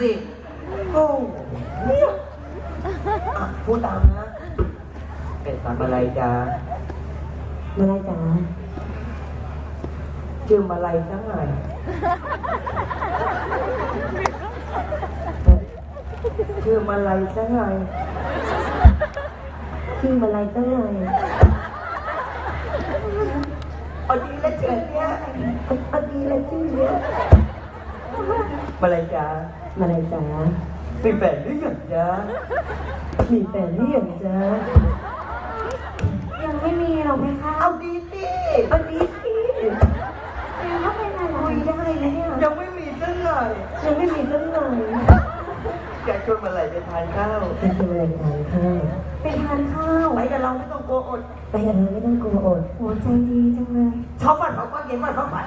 สิ โอ้เนี่ยอะพูดตามนะเป็นตามอะไรจ๊ะมาลายจ๋าชื่อมาลัยสักหน่อยชื่อมาลัยสักหน่อยชื่อมาลายตั้งเลยเอาดีแล้วชื่อเนี้ยเอาดีเลยชื่อเนี้ยมาลัยจ๊ะ มาลายจ๋ามีแฟนหรือยังจ๊ะมีแฟนหรือยังจ๊ะยังไม่มีหรอกไหมคะเอาดีสิเอาดีสิยังก็เป็นอะไรคุยได้นะเนี่ยยังไม่มีสักหน่อยยังไม่มีตั้งเลยอยากชวนมาลัยไปทานข้าวไปกินอะไรทานข้าวไปทานข้าวไปกับเราไม่ต้องกลัวอดไปกันเลยไม่ต้องกลัวอดโหใจดีจังเลยชอบฝันเขาฝันเย็นฝันเขาฝัน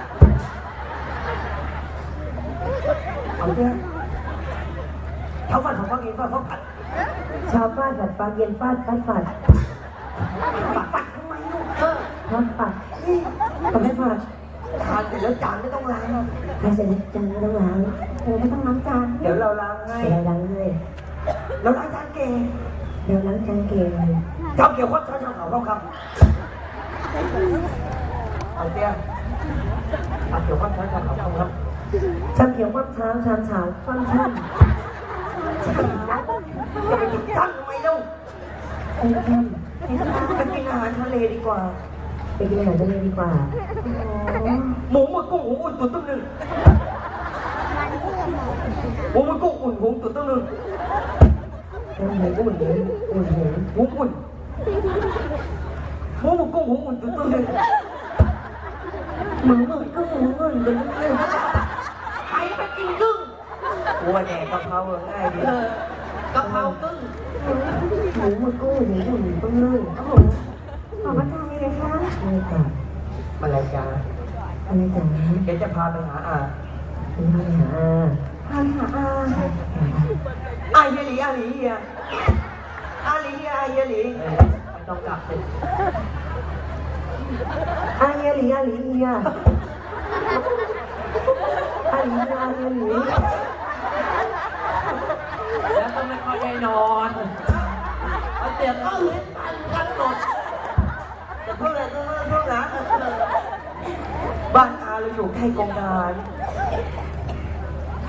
เอาเถอะ เขาฝันเขาฝันเย็นฝันเขาฝันเช้าฟาดฝัดฟ้าเย็นฟาดฟัดฝัดฝันฝันทำไมลูกเออฟัดฝัดฟัดไม่ฝัดทานเสร็จแล้วจานไม่ต้องล้างนะถ้าเสร็จแล้วจานไม่ต้องล้างโหไม่ต้องล้างจานเดี๋ยวเราล้างให้เดี๋ยวล้างให้เราล้างจานเก่งเดี๋ยวล้างจานเกงจำเกี่ยวข้องช้อนชามเขาครับเอาเตี้ยเอาเกี่ยวข้องช้อนชามเขาครับชามเขียวคว่ำเช้าชามเช้าคว่ำช่ จะไปกินตั้งทำไมเล่าำช่ำช่ำไปกินอาหารทะเลดีกว่า ไปกินอาหารทะเลดีกว่า หมูหมึกกุ้งหูอุ่นตุ๋นต้มหนึ่งหมูหมึกกุ้งอุ่นหูตุ๋นต้มหนึ่งน้ำหมูอุ่นเห็นอุ่นเห็นหูอุ่นหมูหมึกกุ้งหูอุ่นตุ๋นต้มหนึ่งหมูหมึกก็หมูหมึกเป็นเรื่องใครไปกินกึ่ง กลัวแดกกะเพราง่ายดีกะเพรากึ่งหมูหมึกก็หมูอุ่นต้องเลื่อนขอพระทานเลยคะนี่ค่ะมาเลยจ้าอะไรจ๋าเดี๋ยวจะพาไปหาอาคุณพ่อไปหาอาทานหาอาอาเฮียหลีอาหลีเฮียอาหลีเฮียอาเฮียหลีไม่ต้องกลับเลยอาเฮียหลีอาหลีเฮียอาหลีเฮียอาเฮียหลี แล้วก็ไม่ค่อยได้นอนเอาเสียงเอ้าเล่นตันกันหมดจะเพิ่งอะไรเพิ่งเพิ่งนะบ้านอาเราอยู่ใกล้กองดาน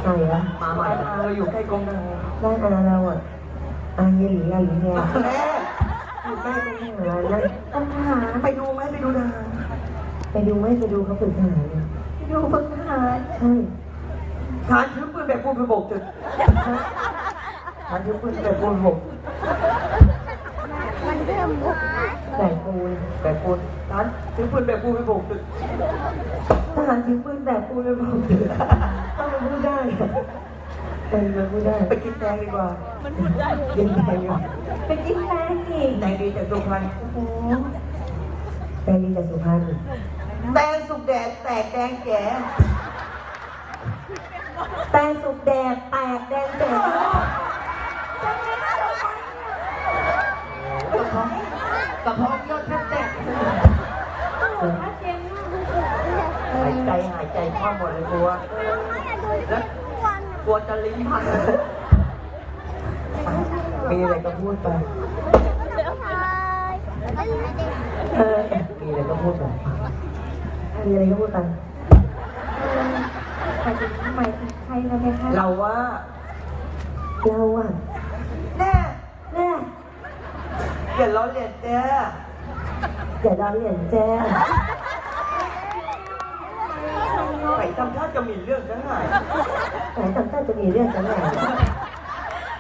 ไหนวะมาใหม่อาเราอยู่ใกล้กองดานบ้านอาเราอะอาเฮียหลีอาหลีเฮียแม่อยู่ใกล้กันหานั่นต้องทหารไปดูไหมไปดูดานไปดูไหมไปดูเขาฝึกทหารดูฝึกทหารใช่ฐานถือปืนแบบปูนกระบอก จุดฐานถือปืนแบบปูนกระบอกแต่ปูนแบบปูนฐานถือปืนแบบปูนกระบอกจุดทหารถือปืนแต่ปูนไม่บอกต้องมาพูดได้เป็นมาพูดได้ไปกินแตงดีกว่ายินแตงอยู่ไปกินแป้งอีกแตงดีจากสุพรรณโอ้โหแตงดีจากสุพรรณแตงสุกแดดแตกแดงแก่แตงสุกแดดแตกแดงแดงกระเพาะกระเพาะยอดแทบแตก น่าเจ๋งมาก หาย ใจหายใจคว่ำหมดเลยกลัวแล้วกลัวจะลิ้นพันมีอะไรก็พูดไปเออมีอะไรก็พูดไปมีอะไรก็พูดไปไปถึงหมายถึงใครกันไหมคะเราว่าเราอะแน่แน่อย่าล้อเลียนเจ้าอย่าดาวเหรียญแจ้งไป ทำท่าจะมีเรื่องซะหน่อยไหนทำท่าจะมีเรื่องกันแหน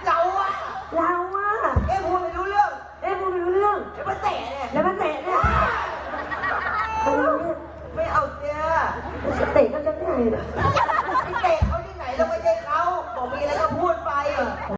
เราอะเราอะเอ๊ะพูดไม่รู้เรื่องเอ้พูดไม่รู้เรื่อง เดี๋ยวมาเตะเนี่ยแล้วมันเตะเนี่ยเราเนี่ยไม่เอาเจ้าเตะก็จะไงเนี่ย